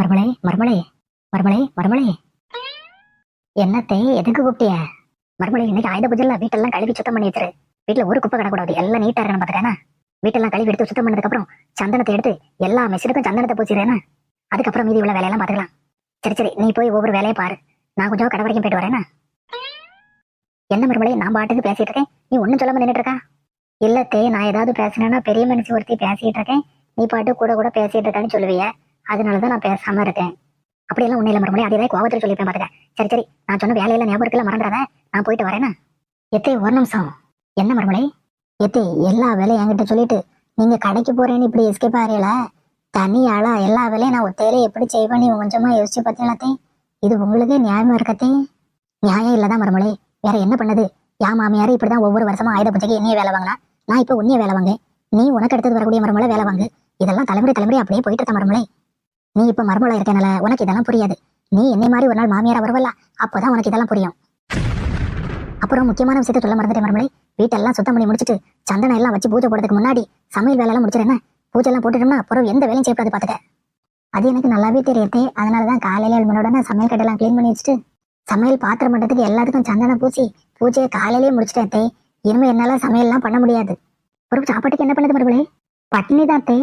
மருமலை மருமலை மருமலை மருமலை என்னத்தை எதுக்கு கூப்பிட்டிய? மருமலை இன்னைக்கு ஆயுத பூஜையில் வீட்டெல்லாம் கழுவி சுத்தம் பண்ணி வச்சிரு. வீட்டுல ஒரு குப்பை கிடக்கூடாது எல்லாம் நீட்டா இருக்கணும் பார்த்துக்கானா வீட்டெல்லாம் கழுவி எடுத்து சுத்தம் பண்ணதுக்கு அப்புறம் சந்தனத்தை எடுத்து எல்லா மெஷினுக்கும் சந்தனத்தை பூச்சிடுறேன்னா அதுக்கப்புறம் மீதி உள்ள வேலையெல்லாம் பார்த்துக்கலாம். சரி சரி நீ போய் ஒவ்வொரு வேலையை பாரு. நான் கொஞ்சம் கடை வரைக்கும் போயிட்டு வரேனா என்ன மறுமலை நான் பாட்டுக்கு பேசிட்டு இருக்கேன். நீ ஒன்னும் சொல்லாமல் நின்னுட்டு இருக்கா? இல்லத்தே நான் ஏதாவது பேசினேன்னா பெரிய மனுஷன் ஒருத்தி பேசிட்டு இருக்கேன். நீ பாட்டு கூட கூட பேசிட்டு இருக்கான்னு சொல்லுவிய. அதனாலதான் நான் பேசாம இருக்கேன். அப்படியெல்லாம் உன்னையில இல்ல மறுமலை அதே கோபத்தில் சொல்லிப்பேன் பாத்துக்க. சரி சரி நான் சொன்ன வேலையில ஞாபகம் இருக்குல்ல மறந்துடாத. நான் போயிட்டு வரேனா? எத்தே ஒரு நிமிஷம். என்ன மறுமலை எத்தே எல்லா வேலையும் என்கிட்ட சொல்லிட்டு நீங்க கடைக்கு போறேன்னு இப்படி எஸ்கேப் ஆறீங்களா தனி ஆளா எல்லா வேலையும் நான் ஒத்தையில எப்படி செய்வேன் நீ கொஞ்சமா யோசிச்சு பார்த்தீங்களாத்தே இது உங்களுக்கே நியாயமா இருக்கத்தே நியாயம் இல்லதான் மறுமலை வேற என்ன பண்ணது? யா மாமியார் இப்படிதான் ஒவ்வொரு வருஷமா ஆயுத பூஜைக்கு என்னைய வேலை வாங்கினா? நான் இப்ப உன்னைய வேலை வாங்க நீ உனக்கு அடுத்தது வரக்கூடிய மரமலை வேலை வாங்கு. இதெல்லாம் தலைமுறை தலைமுறை அப்படியே போயிட்டு இருக்க மரமலை நீ இப்ப மர்மலா இருக்கனால உனக்கு இதெல்லாம் புரியாது. நீ என்னை மாதிரி ஒரு நாள் மாமியாரா வருவல்ல? அப்போதான் உனக்கு இதெல்லாம் புரியும். அப்புறம் முக்கியமான விஷயத்த சொல்ல மறந்துட்டேன் மருமலை. வீட்டெல்லாம் சுத்தம் பண்ணி முடிச்சிட்டு சந்தனம் எல்லாம் வச்சு பூஜை போடுறதுக்கு முன்னாடி சமையல் வேலையெல்லாம் முடிச்சிருந்தா பூஜை எல்லாம் போட்டுட்டோம்னா அப்புறம் எந்த வேலையும் செய்யப்படாது பாத்துக்க. அது எனக்கு நல்லாவே தெரியுது. அதனாலதான் காலையில எழுமனோட சமையல் கட்டெல்லாம் க்ளீன் பண்ணி வச்சுட்டு சமையல் பாத்திரம் பண்ணுறதுக்கு எல்லாத்துக்கும் சந்தனம் பூசி பூஜையை காலையிலேயே முடிச்சிட்டேன் தே இனிமே என்னால சமையல்லாம் பண்ண முடியாது. ஒரு சாப்பாட்டுக்கு என்ன பண்ணது மறுபடியும் பட்டினி தான் தே